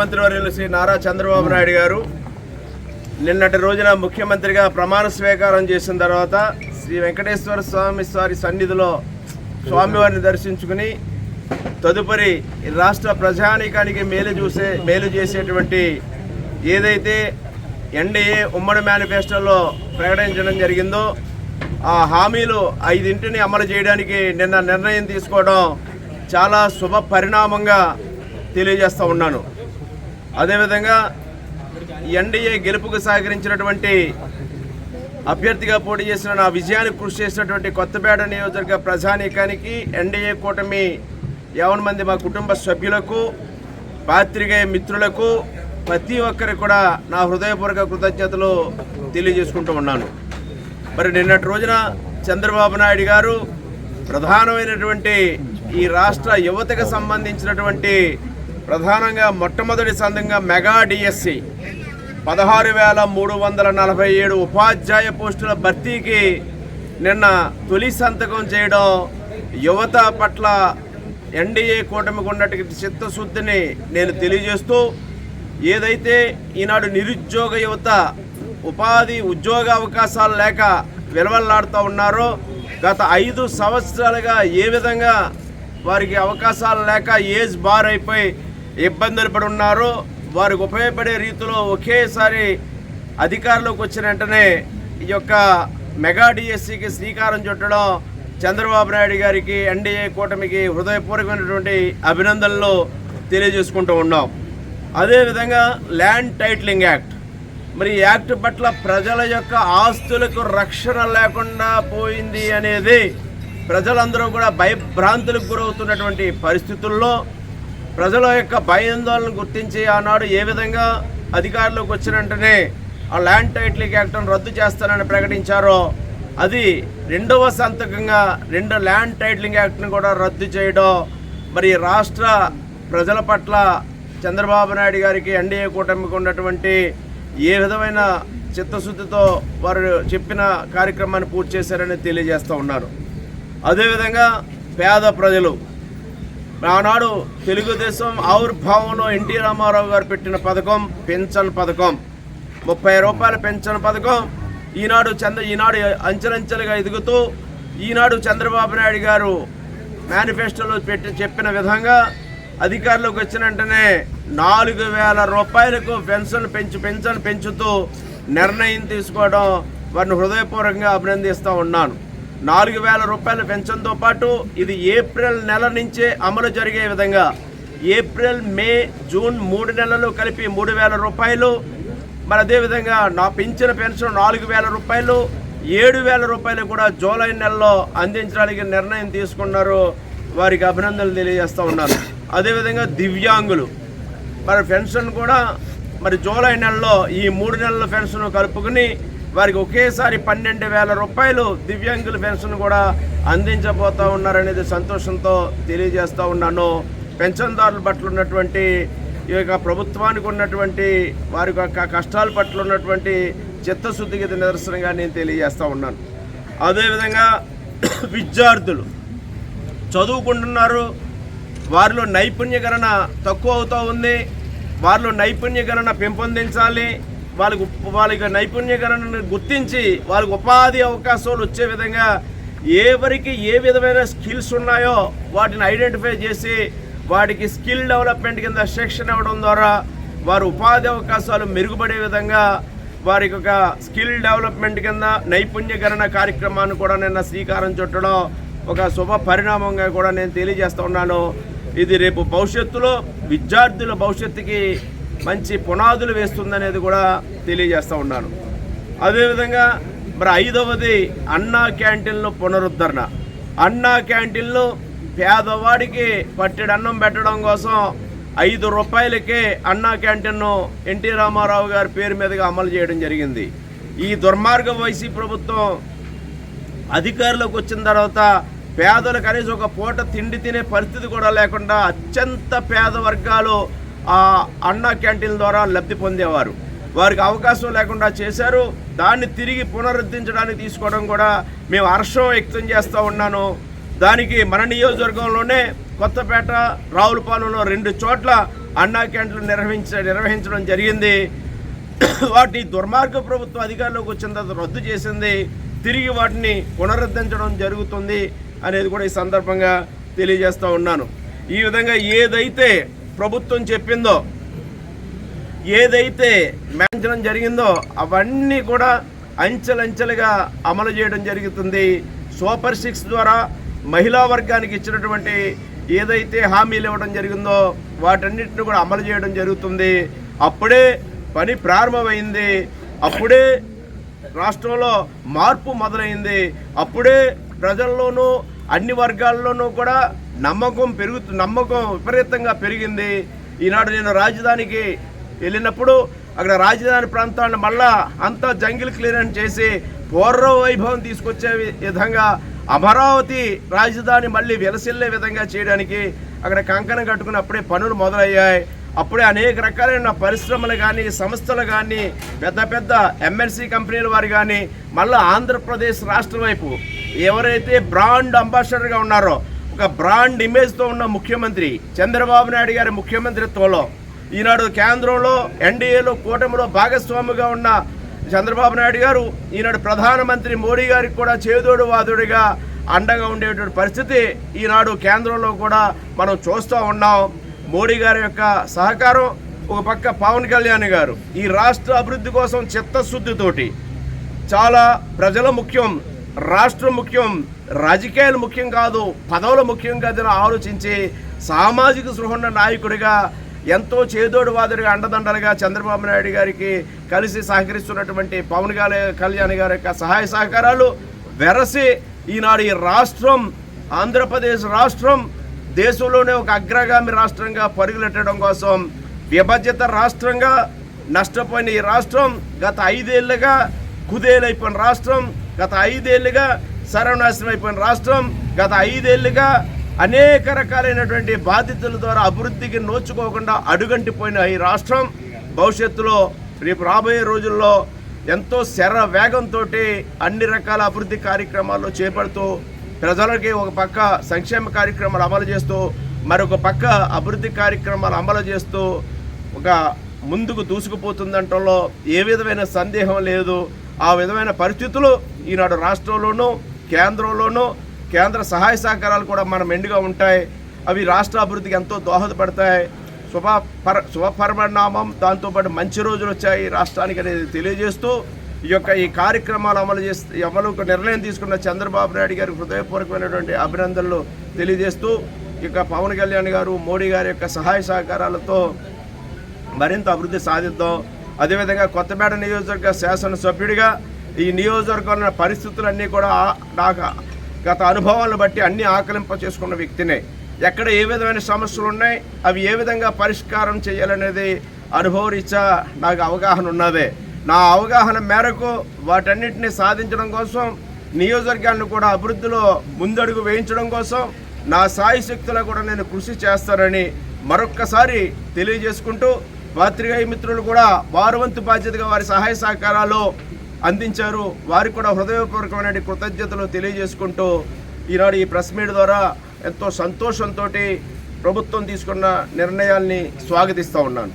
ముఖ్యమంత్రి వర్యులు శ్రీ నారా చంద్రబాబు నాయుడు గారు నిన్నటి రోజున ముఖ్యమంత్రిగా ప్రమాణ స్వీకారం చేసిన తర్వాత శ్రీ వెంకటేశ్వర స్వామి వారి సన్నిధిలో స్వామివారిని దర్శించుకుని తదుపరి రాష్ట్ర ప్రజానీకానికి మేలు చూసే మేలు చేసేటువంటి ఏదైతే ఎన్డీఏ ఉమ్మడి మేనిఫెస్టోలో ప్రకటించడం జరిగిందో ఆ హామీలు ఐదింటిని అమలు చేయడానికి నిన్న నిర్ణయం తీసుకోవడం చాలా శుభ పరిణామంగా తెలియజేస్తూ ఉన్నాను. అదేవిధంగా ఎన్డీఏ గెలుపుకు సహకరించినటువంటి అభ్యర్థిగా పోటీ చేసిన నా విజయానికి కృషి చేసినటువంటి కొత్తపేట నియోజకవర్గ ప్రజానీకానికి ఎన్డీఏ కూటమి యావన్ మంది మా కుటుంబ సభ్యులకు పాత్రికేయ మిత్రులకు ప్రతి ఒక్కరికి కూడా నా హృదయపూర్వక కృతజ్ఞతలు తెలియజేసుకుంటూ ఉన్నాను. మరి నిన్నటి రోజున చంద్రబాబు నాయుడు గారు ప్రధానమైనటువంటి ఈ రాష్ట్ర యువతకు సంబంధించినటువంటి ప్రధానంగా మొట్టమొదటి సందంగా మెగా డిఎస్సి పదహారు వేల మూడు వందల నలభై ఏడు ఉపాధ్యాయ పోస్టుల భర్తీకి నిన్న తొలి సంతకం చేయడం యువత పట్ల ఎన్డీఏ కూటమికి ఉన్నటువంటి చిత్తశుద్ధిని నేను తెలియజేస్తూ ఏదైతే ఈనాడు నిరుద్యోగ యువత ఉపాధి ఉద్యోగ అవకాశాలు లేక విలవల్లాడుతూ ఉన్నారో గత ఐదు సంవత్సరాలుగా ఏ విధంగా వారికి అవకాశాలు లేక ఏజ్ బార్ అయిపోయి ఇబ్బందులు పడి ఉన్నారో వారికి ఉపయోగపడే రీతిలో ఒకేసారి అధికారంలోకి వచ్చిన వెంటనే ఈ యొక్క మెగా డిఎస్సికి శ్రీకారం చుట్టడం చంద్రబాబు నాయుడు గారికి ఎన్డీఏ కూటమికి హృదయపూర్వకమైనటువంటి అభినందనలు తెలియజేసుకుంటూ ఉన్నాం. అదేవిధంగా ల్యాండ్ టైటిలింగ్ యాక్ట్. మరి యాక్ట్ పట్ల ప్రజల యొక్క ఆస్తులకు రక్షణ లేకుండా పోయింది అనేది ప్రజలందరూ కూడా భయభ్రాంతులకు గురవుతున్నటువంటి పరిస్థితుల్లో ప్రజల యొక్క భయాందోళన గుర్తించి ఆనాడు ఏ విధంగా అధికారంలోకి వచ్చిన వెంటనే ఆ ల్యాండ్ టైటిలింగ్ యాక్ట్ను రద్దు చేస్తానని ప్రకటించారో అది రెండవ సంతకంగా రెండు ల్యాండ్ టైటిలింగ్ యాక్ట్ను కూడా రద్దు చేయడం మరి రాష్ట్ర ప్రజల పట్ల చంద్రబాబు నాయుడు గారికి ఎన్డీఏ కూటమికి ఉన్నటువంటి ఏ విధమైన చిత్తశుద్ధితో వారు చెప్పిన కార్యక్రమాన్ని పూర్తి చేశారని తెలియజేస్తూ ఉన్నారు. అదేవిధంగా పేద ప్రజలు ఆనాడు తెలుగుదేశం ఆవిర్భావంలో ఎన్టీ రామారావు గారు పెట్టిన పథకం పెన్షన్ పథకం. ముప్పై రూపాయల పెన్షన్ పథకం ఈనాడు చంద్ర ఈనాడు అంచెలంచెలుగా ఎదుగుతూ ఈనాడు చంద్రబాబు నాయుడు గారు మేనిఫెస్టోలో పెట్టి చెప్పిన విధంగా అధికారులకు వచ్చిన వెంటనే నాలుగు వేల రూపాయలకు పెన్షన్ పెంచు పెన్షన్ పెంచుతూ నిర్ణయం తీసుకోవడం వారిని హృదయపూర్వకంగా అభినందిస్తూ ఉన్నాను. నాలుగు వేల రూపాయల పెన్షన్తో పాటు ఇది ఏప్రిల్ నెల నుంచే అమలు జరిగే విధంగా ఏప్రిల్ మే జూన్ మూడు నెలలు కలిపి మూడు వేల రూపాయలు. మరి అదేవిధంగా నా పెంచిన పెన్షన్ నాలుగు వేల రూపాయలు. ఏడు వేల రూపాయలు కూడా జూలై నెలలో అందించడానికి నిర్ణయం తీసుకున్నారు. వారికి అభినందనలు తెలియజేస్తూ ఉన్నారు అదేవిధంగా దివ్యాంగులు. మరి పెన్షన్ కూడా మరి జూలై నెలలో ఈ మూడు నెలల పెన్షన్ కలుపుకుని వారికి ఒకేసారి పన్నెండు వేల రూపాయలు దివ్యాంగుల పెన్షన్ కూడా అందించబోతూ ఉన్నారనేది సంతోషంతో తెలియజేస్తూ ఉన్నాను. పెన్షన్దారుల పట్ల ఉన్నటువంటి ఈ యొక్క ప్రభుత్వానికి ఉన్నటువంటి వారి యొక్క కష్టాల పట్ల ఉన్నటువంటి చిత్తశుద్ధికి నిదర్శనంగా నేను తెలియజేస్తూ ఉన్నాను. అదేవిధంగా విద్యార్థులు చదువుకుంటున్నారు. వారిలో నైపుణ్యకరణ తక్కువ అవుతూ ఉంది. వారిలో నైపుణ్యకరణ పెంపొందించాలి. వాళ్ళకు వాళ్ళకి నైపుణ్యకరణను గుర్తించి వాళ్ళకు ఉపాధి అవకాశాలు వచ్చే విధంగా ఎవరికి ఏ విధమైన స్కిల్స్ ఉన్నాయో వాటిని ఐడెంటిఫై చేసి వాటికి స్కిల్ డెవలప్మెంట్ కింద శిక్షణ ఇవ్వడం ద్వారా వారు ఉపాధి అవకాశాలు మెరుగుపడే విధంగా వారికి ఒక స్కిల్ డెవలప్మెంట్ కింద నైపుణ్యకరణ కార్యక్రమాన్ని కూడా నిన్న శ్రీకారం చుట్టడం ఒక శుభ పరిణామంగా కూడా నేను తెలియజేస్తూ ఉన్నాను. ఇది రేపు భవిష్యత్తులో విద్యార్థుల భవిష్యత్తుకి మంచి పునాదులు వేస్తుందనేది కూడా తెలియజేస్తూ ఉన్నాను. అదేవిధంగా మరి ఐదవది అన్నా క్యాంటీన్లో పునరుద్ధరణ. అన్నా క్యాంటీన్లో పేదవాడికి పట్టెడు అన్నం పెట్టడం కోసం ఐదు రూపాయలకే అన్నా క్యాంటీన్ను ఎన్టీ రామారావు గారి పేరు మీదుగా అమలు చేయడం జరిగింది. ఈ దుర్మార్గ వైసీ ప్రభుత్వం అధికారులకు వచ్చిన తర్వాత పేదలు కనీసం ఒక పూట తిండి తినే పరిస్థితి కూడా లేకుండా అత్యంత పేద వర్గాలు ఆ అన్నా క్యాంటీన్ల ద్వారా లబ్ధి పొందేవారు. వారికి అవకాశం లేకుండా చేశారు. దాన్ని తిరిగి పునరుద్ధరించడానికి తీసుకోవడం కూడా మేము హర్షం వ్యక్తం చేస్తూ ఉన్నాను. దానికి మన నియోజకవర్గంలోనే కొత్తపేట రావులపాలెంలో రెండు చోట్ల అన్నా క్యాంటీన్లు నిర్వహించ నిర్వహించడం జరిగింది. వాటిని దుర్మార్గ ప్రభుత్వ అధికారంలోకి వచ్చిన తర్వాత రద్దు చేసింది. తిరిగి వాటిని పునరుద్ధరించడం జరుగుతుంది అనేది కూడా ఈ సందర్భంగా తెలియజేస్తూ ఉన్నాను. ఈ విధంగా ఏదైతే ప్రభుత్వం చెప్పిందో ఏదైతే మ్యాంచడం జరిగిందో అవన్నీ కూడా అంచెలంచెలుగా అమలు చేయడం జరుగుతుంది. సూపర్ సిక్స్ ద్వారా మహిళా వర్గానికి ఇచ్చినటువంటి ఏదైతే హామీలు ఇవ్వడం జరిగిందో వాటన్నిటిని కూడా అమలు చేయడం జరుగుతుంది. అప్పుడే పని ప్రారంభమైంది. అప్పుడే రాష్ట్రంలో మార్పు మొదలైంది. అప్పుడే ప్రజల్లోనూ అన్ని వర్గాల్లోనూ కూడా నమ్మకం పెరుగుతు నమ్మకం విపరీతంగా పెరిగింది. ఈనాడు నేను రాజధానికి వెళ్ళినప్పుడు అక్కడ రాజధాని ప్రాంతాన్ని మళ్ళా అంతా జంగిల్ క్లియరెన్స్ చేసి పూర్వ వైభవం తీసుకొచ్చే విధంగా అమరావతి రాజధాని మళ్ళీ వెలసిల్లే విధంగా చేయడానికి అక్కడ కంకణం కట్టుకుని అప్పుడే పనులు మొదలయ్యాయి. అప్పుడే అనేక రకాలైన పరిశ్రమలు కానీ సంస్థలు కానీ పెద్ద పెద్ద ఎంఎన్సీ కంపెనీల వారు కానీ మళ్ళీ ఆంధ్రప్రదేశ్ రాష్ట్రం వైపు ఎవరైతే బ్రాండ్ అంబాసిడర్గా ఉన్నారో ఒక బ్రాండ్ ఇమేజ్తో ఉన్న ముఖ్యమంత్రి చంద్రబాబు నాయుడు గారి ముఖ్యమంత్రిత్వంలో. ఈనాడు కేంద్రంలో ఎన్డీఏలో కూటమిలో భాగస్వామిగా ఉన్న చంద్రబాబు నాయుడు గారు ఈనాడు ప్రధానమంత్రి మోడీ గారికి కూడా చేదోడు వాదుడిగా అండగా ఉండేటువంటి పరిస్థితి ఈనాడు కేంద్రంలో కూడా మనం చూస్తూ ఉన్నాం. మోడీ గారి యొక్క సహకారం ఒక పక్క పవన్ కళ్యాణ్ గారు. ఈ రాష్ట్ర అభివృద్ధి కోసం చిత్తశుద్ధితోటి చాలా ప్రజల ముఖ్యం రాష్ట్రం ముఖ్యం రాజకీయాలు ముఖ్యం కాదు పదవులు ముఖ్యం కాదని ఆలోచించి సామాజిక సృహణ నాయకుడిగా ఎంతో చేదోడు వాదుడిగా అండదండలుగా చంద్రబాబు నాయుడు గారికి కలిసి సహకరిస్తున్నటువంటి పవన్ కళ్యాణ్ గారి యొక్క సహాయ సహకారాలు వెరసి ఈనాడు ఈ రాష్ట్రం ఆంధ్రప్రదేశ్ రాష్ట్రం దేశంలోనే ఒక అగ్రగామి రాష్ట్రంగా పరుగులెట్టడం కోసం విభజిత రాష్ట్రంగా నష్టపోయిన ఈ రాష్ట్రం గత ఐదేళ్ళుగా కుదేలైపోయిన రాష్ట్రం గత ఐదేళ్ళుగా సర్వనాశనం అయిపోయిన రాష్ట్రం గత ఐదేళ్ళుగా అనేక రకాలైనటువంటి బాధ్యతల ద్వారా అభివృద్ధికి నోచుకోకుండా అడుగంటిపోయిన ఈ రాష్ట్రం భవిష్యత్తులో రేపు రాబోయే రోజుల్లో ఎంతో శర వేగంతో అన్ని రకాల అభివృద్ధి కార్యక్రమాల్లో చేపడుతూ ప్రజలకి ఒక పక్క సంక్షేమ కార్యక్రమాలు అమలు చేస్తూ మరొక పక్క అభివృద్ధి కార్యక్రమాలు అమలు చేస్తూ ఒక ముందుకు దూసుకుపోతుందంటంలో ఏ విధమైన సందేహం లేదు. ఆ విధమైన పరిస్థితులు ఈనాడు రాష్ట్రంలోనూ కేంద్రంలోనూ కేంద్ర సహాయ సహకారాలు కూడా మన మెండుగా ఉంటాయి. అవి రాష్ట్ర అభివృద్ధికి ఎంతో దోహదపడతాయి. శుభ పర శుభపరిణామం దాంతోపాటు మంచి రోజులు వచ్చాయి రాష్ట్రానికి అనేది తెలియజేస్తూ ఈ యొక్క ఈ కార్యక్రమాలు అమలు చేస్తూ అమలుకు నిర్ణయం తీసుకున్న చంద్రబాబు నాయుడు గారికి హృదయపూర్వకమైనటువంటి అభినందనలు తెలియజేస్తూ ఈ పవన్ కళ్యాణ్ గారు మోడీ గారి యొక్క సహాయ సహకారాలతో మరింత అభివృద్ధి సాధిద్దాం. అదేవిధంగా కొత్తపేట నియోజకవర్గ శాసనసభ్యుడిగా ఈ నియోజకవర్గంలో పరిస్థితులన్నీ కూడా నాకు గత అనుభవాలను బట్టి అన్ని ఆకలింప చేసుకున్న వ్యక్తినే. ఎక్కడ ఏ విధమైన సమస్యలు ఉన్నాయి అవి ఏ విధంగా పరిష్కారం చేయాలనేది అనుభవరీత్యా నాకు అవగాహన ఉన్నదే. నా అవగాహన మేరకు వాటన్నిటిని సాధించడం కోసం నియోజకవర్గాన్ని కూడా అభివృద్ధిలో ముందడుగు వేయించడం కోసం నా సాయి శక్తులు కూడా నేను కృషి చేస్తానని మరొక్కసారి తెలియజేసుకుంటూ పాత్రికేయ మిత్రులు కూడా వారు వంతు బాధ్యతగా వారి సహాయ సహకారాలు అందించారు. వారికి కూడా హృదయపూర్వకమైన కృతజ్ఞతలు తెలియజేసుకుంటూ ఈనాడు ఈ ప్రెస్ మీట్ ద్వారా ఎంతో సంతోషంతో ప్రభుత్వం తీసుకున్న నిర్ణయాల్ని స్వాగతిస్తూ ఉన్నాను.